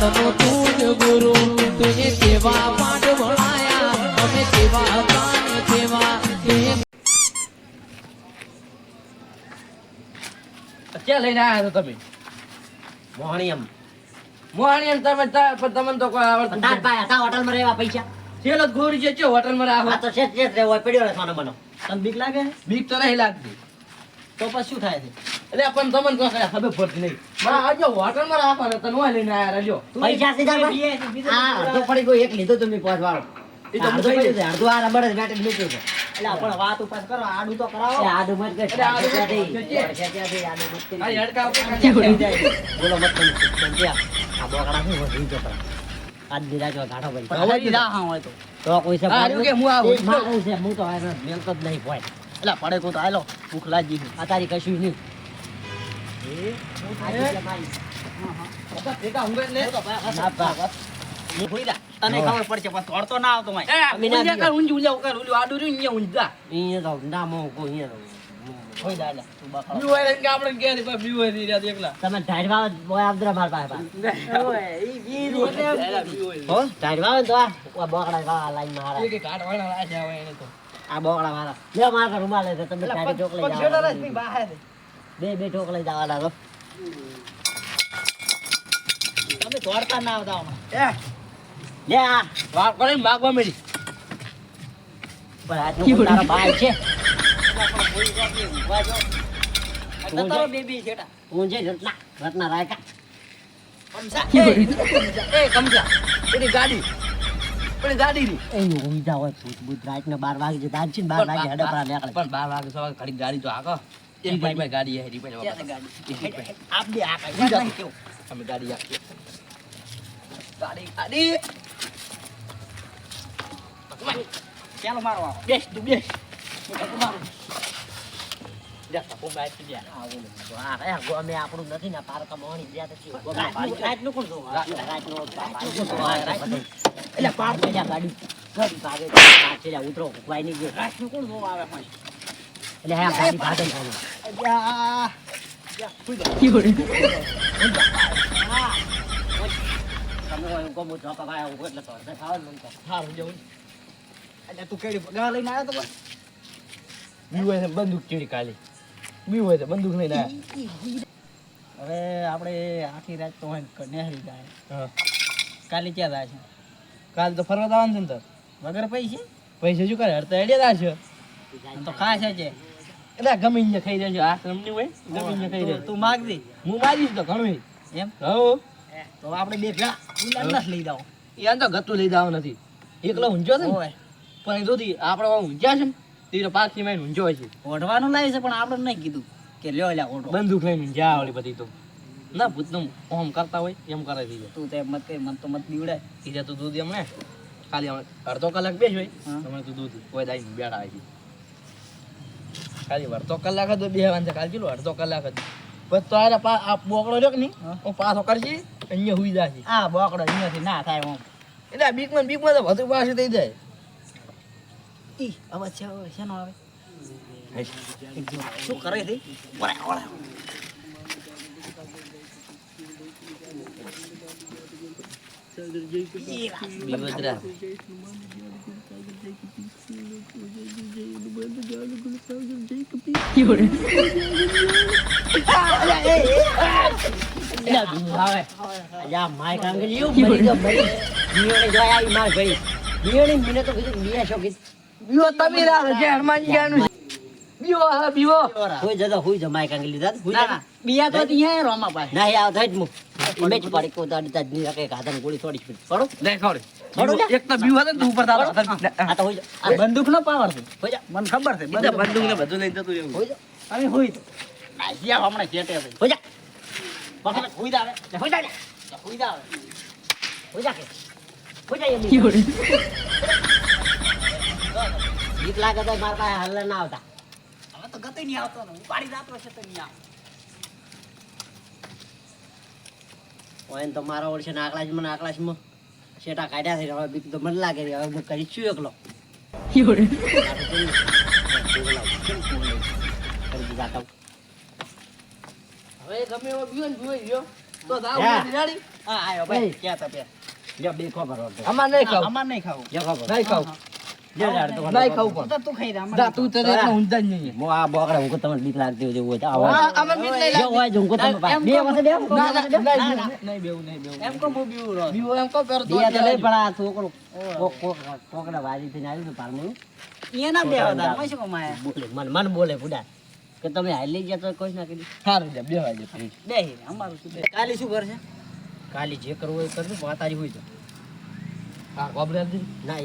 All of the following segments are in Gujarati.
કાળનો તું જ ગુરુ. તુજે કેવા પાઠ ભણાયા. અમે કેવા કાન કેવા ક્યાં લઈને આવ્યા છો તમે? મોહણીયમ. મોહણીયમ તમે તમને તો કોઈ આવડતું તાર. પાસે હતા હોટલમાં રહેવા પૈસા? છેલ્લો જ ગોરી છે ચો હોટલમાં રાખો તો છે છે રહેવા પડ્યો રહેવાનો સોનો તમને બીક લાગે? બીક તો નહીં લાગતી. તો પછી શું થાય છે? એટલે પણ તમને કાંઈ ખબર પડતી નહીં બા આજો હોટલમાં રાખો ને તને લઈને આયા રહેજો પૈસા સીધા હા અડધો પડી ગયો એક લીધો તમે પાંચ વાળો એ તો હું છે, અડધું આ રબડ જ બેઠે છે. એટલે પણ વાત ઉપર કરો આડું તો કરાવો આડું મત કર આડું મત ખેંચ્યાથી, ખેંચીએ. ખેંચ્યાથી આડું મત કરી. આ હેડકા ઉપર કાઢી જાય. બોલો મત કરી. આ બોકડા શું હોય? રીંગો આજ દીધા જો. હવે હોય તો. તો કોઈ છે કે હું છે, હું તો મેલતો જ નહીં હોય. એટલે પડે તો આયલો ભૂખ લાગી આ તારી કશું નહીં તને ખબર પડશે પણ તોડતો ના આવતો માય આડું રહ્યું, અહીંયા. અહીંયા તો ના અહીંયા. દાદા તું કે ને એકલા. તમે ઢાઢવા બોય આપદરા માર પાસે હો ઢાઢવા તો આ બોકડા વાળા લાઈન મારા હોય એને તો. આ બોકડા મારા લે માર રૂમાલ લે તમે ઢાઢી ચોક લઈ પગ છેડો રાખ, ભઈ, જાઓ બહાર. બે બે ઠોક લઈ જવાના તો. તમે દોડતા ના આવતા હમણાં. લે આ. વાત કરીને માગવા મળી. પણ કોઈ તારો ભાઈ છે? બેબી છેટા હું જે રત્ના રત્ના રાયકા એ, કમજા. પેલી ગાડી. ગાડી ની. એનું ઊંઝા હોય. ભૂત ભૂત રાતના બાર વાગે જે છે ને બાર વાગે હડપડા નીકળે. પણ બાર વાગે સવારે ઘડીક ગાડી તો હાંકો. એક ભાઈ ગાડી ભાઈ ગાડી? એક ભાઈ. આપ દે આ કઈ કેવું. અમે ગાડી આપીએ. ગાડી ગાડી. ચાલો મારો આવો. બેસ તું બેસ હું આપણું નથી ને પારકા રાતનું- કોણ જોવા? રાતનું-. એટલે પાર ગાડી ગાડી. થઈ જા, ઉતરો ભૂખવાય નહીં ગયો. રાતનું કોણ જોવા આવે પણ એટલે હા ગાડી ભાગે ને ભાગે. અલ્યા તમે હોય ગોમો ચોપા ભાઈ આવું એટલે તો હશે ખાવા જ મન તો. સારું જવું અલ્યા તું કેડી ગા લઈને આવ્યો તો પણ? બીવું હોય તો બંદૂક ચીડી કાલી બી હોય તો બંદૂક લઈને. હવે આપણે આખી રાત તો હોય નેહરી જાય કાલે ક્યાં જાય છે કાલ તો ફરવા જવાનું છે ને તો વગર પૈસે પૈસા શું કરે હડતા હેડ્યા છે તો ખાસ છે એટલે ગમે અહીંયા ખાઈ રહેજો આશ્રમની હોય ગમે અહીંયા ખાઈ તું- તું માગદી હું મારીશ તો ઘણું એમ? હો. તો આપણે બે ભેળા ઉલાદ લઈ દાવ યાર તો ગતું લઈ જવાનું નથી. એકલો ઊંઝો છે ને? હોય પણ એ જોતી આપણે ઊંઝા છે ને તીરો પાછી માં ઊંઝો છે. ઓઢવાનું લાવી છે પણ આપણે નહીં કીધું કે લ્યો લ્યા ઓઢો. બંદૂક લઈને આવડી બધી તો. ના ભૂતનું ઓમ કરતા હોય એમ કરે દીધે. તું તે મત કઈ મન તો મત દીવડાય. તીજા તું દૂધ એમને ખાલી અમે અડધો કલાક બેસ હોય. તમે તું દૂધ કોઈ દાઈ બેડા આવી ખાલી અડધો કલાક જ બેહવાનું છે. કાલ ચેલું અડધો કલાક જ. પછી તો આરે પા આ બોકડો રહ્યો કે નહીં? હું. પાછો કરશે અહીંયા હુઈ જાશે. આ બોકડો અહીંયાથી ના થાય હું એટલે આ બીકમાં બીકમાં તો વધુ પાછું થઈ જાય. ઈ અવાજ છે શેનો આવે? શું કરે છે? ઓળા ઓળા. બીવદરા બિયા જા જા. તો રોમા પાસે નહીં આવતો જ મુક. મેચ પડી કોઈ દાડી તાજ નહીં રાખે, ગાધાની ગોળી થોડી પડો. પડો? એક તો બીવો હતો ને તું ઉપર આ તો હુઈ આ બંદૂક નો પાવર છે. જા. મને ખબર છે બંદૂક ને બધું લઈને જતું એવું હુઈ જા. હોય તો. નાસિયા હમણાં ચેટે છે હુઈ જા. પકડ હુઈ જાવે લે, જા લે. હુઈ જાવે જા કે. હુઈ જા એમ નહીં. લાગે તો મારા પાસે હાલવા ના આવતા. હવે તો ગતે નહીં આવતો ને. ઉપાડી જાતો હશે તો નહીં તો મારા ઓળશે ને આકલાશમાં આકલાશમાં શેટા કાઢ્યા છે હવે બીક તો મને લાગે છે. હવે હું કરી છું એકલો. હવે ગમે એવો બીવો ને તો જાવ હા. આયો ભાઈ ક્યાં તા પે લ્યો બે ખબર હતો અમાર નહીં ખાવ. અમાર નહીં ખાવ. લ્યો ખાવ નહીં ખાવું. બે બે બે બે મન મન બોલે કે તમે હાલ લઈ ગયા તો કોઈ ના કરી સારું બે. બેહી રે, અમારું શું બે કાલે શું કરશે? કાલે જે કરવું હોય એ કરજો વાતારી હોય તો. હા ના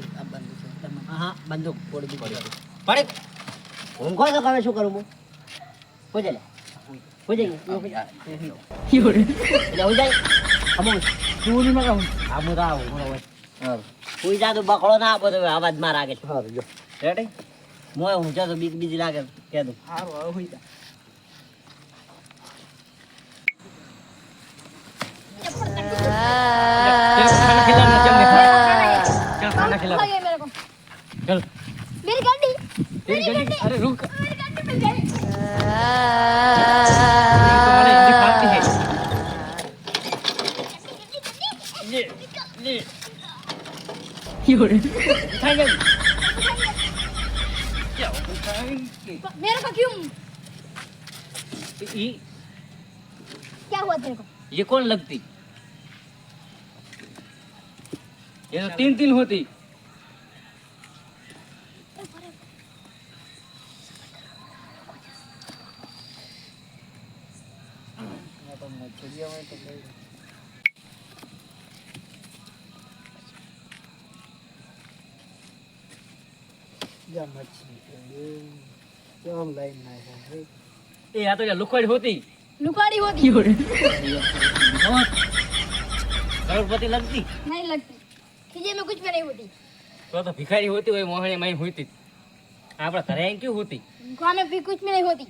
આ બંધ છે તમે હા હા બંદૂક પડી પડી પડી હું કહો તો તમે શું કરું હું પૂછે લે પૂછે એટલે હું જાય અમુક ચોરી કહું આ હું તો આવું હું હોય સારું કોઈ જા તો બકડો ના આપો તો અવાજમાં જો રેડી મોય હું તો બીક બીજી લાગે કે દઉં સારું હવે જા खाना खिला चल। मेरी गाड़ी मेरी गाड़ी। अरे रुक। मेरे को क्यों? क्या हुआ तेरे को? ये कौन लगती? ये तो तीन तीन होती। જા મચ્છી કેમ લાઈન નાખ્યા ये या तो क्या लुकड़ी होती लुकाड़ी होती કરોડપતિ લગતી नहीं लगती खीजे में कुछ भी नहीं होती तो तो भिखारी होती वही मोहने माई होती આપણા ઘરે આઈને ક્યું હોતી खाने भी कुछ भी नहीं होती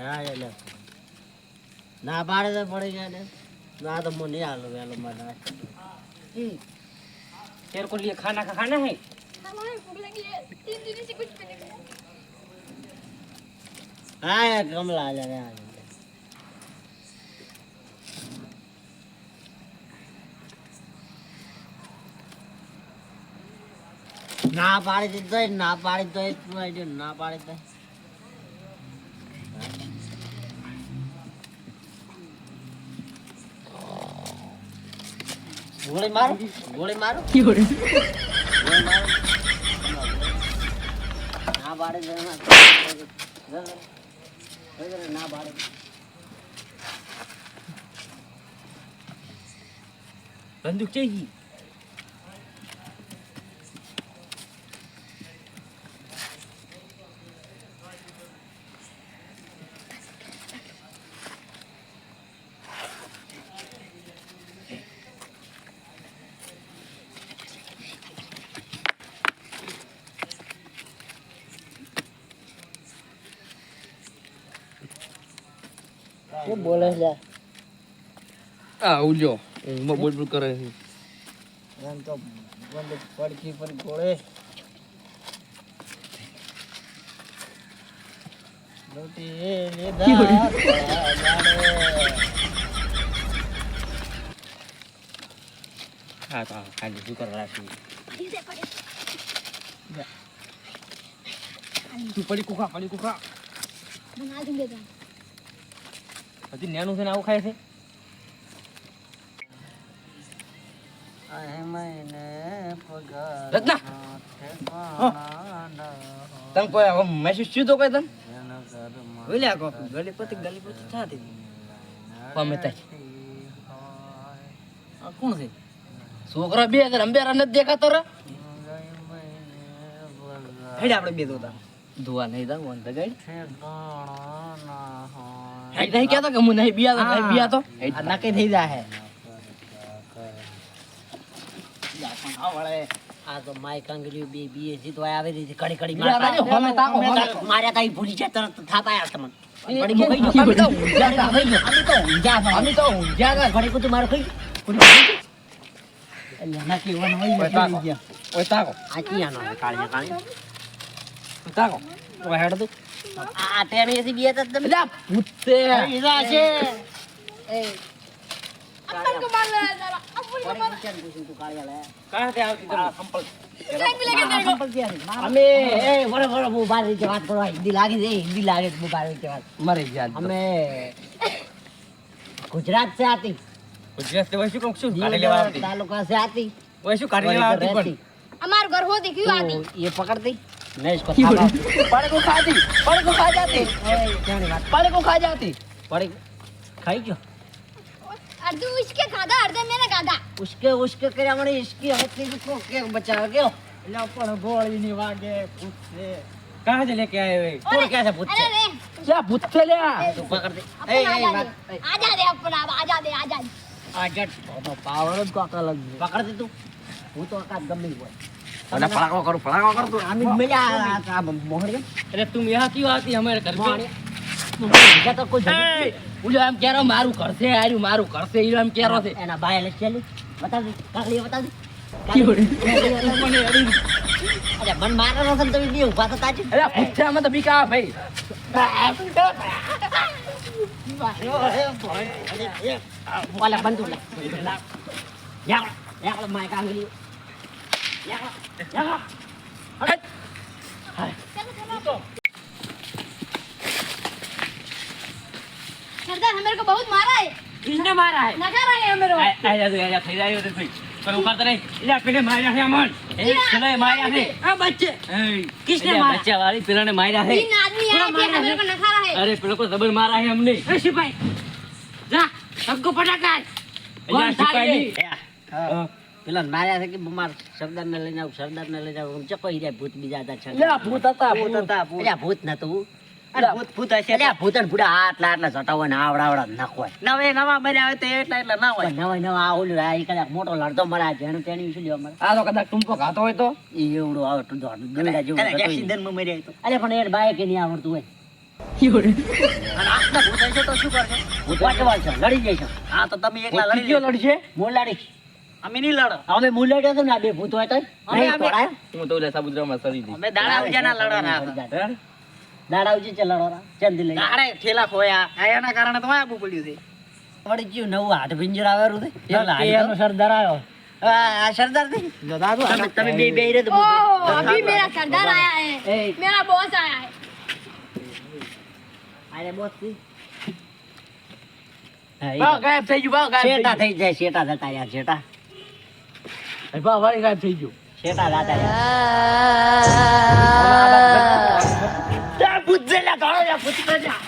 હા એટલે ના પાડે તો પડી જાય ને ના તો હું નહીં હાલું વહેલો મને तेरे को लिए खाना का खाना है हमारे भूख लगी है तीन दिन से कुछ भी नहीं खाया હા યાર કમલા હાલે રે હાલે ના પાડી દીધો ના પાડી તો તું આઈ ના પાડી તો ગોળી મારો ગોળી મારો. ગોળી મારો. ના બારે ના બારે બંદૂક છે એ બોલે લે આવું જો ઊંઘમાં બોલ બોલ કરે છે. એમ તો બંધ પડખી પર ગોળે. લોટી લીધા હા તો ખાલી શું કરવા રાખી? તું પડી કુખા પડી કુખા બના હજી નેનું છે ને આવું ખાય છે? રત્ના! તને કોઈ હવે મેસેજ સીધો કોઈ તને બોલ્યા કો ગલી પતિ ગલી પતિ થાતી અમે આ કોણ છે? છોકરા બે અંબેરા નથી દેખાતો રે. હેડ આપણે બે દોતા ધોવા નહીં તા તો ગાડી. હેડ નહીં કહેતો કે હું નહીં બિયા તો નહીં બિયા તો હેડ આ નક્કી થઈ જાય હે આ વળે આ તો માય કાંગલી બે બીએ જીતો આવી રહી છે કડી કડી માર્યા તા ભૂલી જાય તરત થાતા યાર તમને તો તો તો તાકો છે હેડ તું આ છે. એ. અપન હિન્દી લાગે છે હિન્દી લાગે વાત. મરે જાત અમે ગુજરાત સે આતી ગુજરાત વૈશું કોક શું કાલે લેવા આવતી? તાલુકા સે આતી વૈશું કાલે લેવા આવતી અમાર ઘર હો દેખ્યું આતી એ પકડતી. मैं इसको बड़े को खा दी बड़े को खा जाती बड़े को खा जाती बड़े खाई क्यों अर्धे उसके खाधा अर्धे मैंने खाधा उसके उसके કર્યા મને इसकी હતી को के बचा गयो એટલે પણ ગોળી ની વાગે ભૂત છે કાં જ લેકે આવ્યો કોણ કહે છે ભૂત છે ક્યાં ભૂત છે લે ઊભા કર દે. એ આજા દે. આપણ આજા દે આજા આજા પાવર જ કાકા લાગ પકડ દે તું. હું તો કાકા ગમી હોય अरे पड़ाको करो पड़ाको कर तू આમી મજા આ મોહરી अरे तुम यहाँ क्यों आती हमारे घर पे મોહરી બીજા તો કોઈ જગ્યા ए, ઓલો એમ કે રહ્યો મારું ઘર છે આર્યું મારું ઘર છે ઈ એમ કે રહ્યો છે એના બાય લે ચાલી બતાવ દે કાકડી બતાવ દે અરે મન મારવાનો છે ને તમે બે ઊભા થતા છે અરે ભૂત છે આમાં તો બીક આવે ભાઈ ઓલા બંદૂક લે yak yak my કાંગલી yak yak सरदार हमारे को बहुत मारा है કિસને મારા હે नकारा है हमारे को આ જા તું આ થઈ જાય તો ભાઈ પણ ઉપાડ નહીં એટલે પેલે માર્યા છે અમન એ પેલે માર્યા છે આ બચ્ચે એ કિસને એટલે માર્યા? બચ્ચા વાળી પેલાને માર્યા છે तीन आदमी आए थे हमारे को नकारा है અરે પેલો કો જબર મારા છે અમને એ સિપાઈ જા સબકો પટાકા એટલે આ સિપાઈ નહીં. હા. પેલા માર્યા છે કે માર સરદાર ને લઈને આવું સરદાર ને લઈને આવું ચકો હીરા ભૂત બીજા હતા ભૂત હતા ભૂત હતા ભૂત. ભૂત નતું. અરે ભૂત ભૂત હશે. એટલે ભૂત ને ભૂડા આટલા આટલા જટાવો ને આવડા આવડા નાખવાય નવે નવા મર્યા હોય તો એટલા એટલા ના હોય. નવા નવા આ ઓલું આ કદાચ મોટો લડતો મરે આ જેનું શું લેવા મરે આ તો કદાચ ટૂંકો ખાતો હોય એવડું દોડા જેવું. અરે પણ એ બાઈક નહીં આવડતું હોય. લડી જાય હા તો તમે એકલા લડી લડશે હું લડીશ? અમે નહીં લડો. અમે હું લડ્યો તો ને બે ભૂત હોય તો. નહીં પડાય. હું તો લેસા બુદ્રામાં સરી દી અમે દાડા ઉજા ના લડો ના દાડા ઉજી ચે લડો ચંદી લઈ દાડે ઠેલા ખોયા. આયાના કારણે તો આબુ પડ્યું છે. પડી ગયું નવું હાથ પિંજર આવેલું છે? એટલે આનો સરદાર આવ્યો. આ સરદારથી દાદા તમે બે બે રે તો અભી મેરા સરદાર આયા હે. મેરા બોસ આયા હે. અરે બોસથી ગાયબ થઈ ગયું ગાયબ થઈ જાય શેટા થતા યાર શેટા ભાવ વાળી ગાયબ થઈ ગયું. શેટા ભૂત જેલા ગાળો યા. ભૂત જા યા.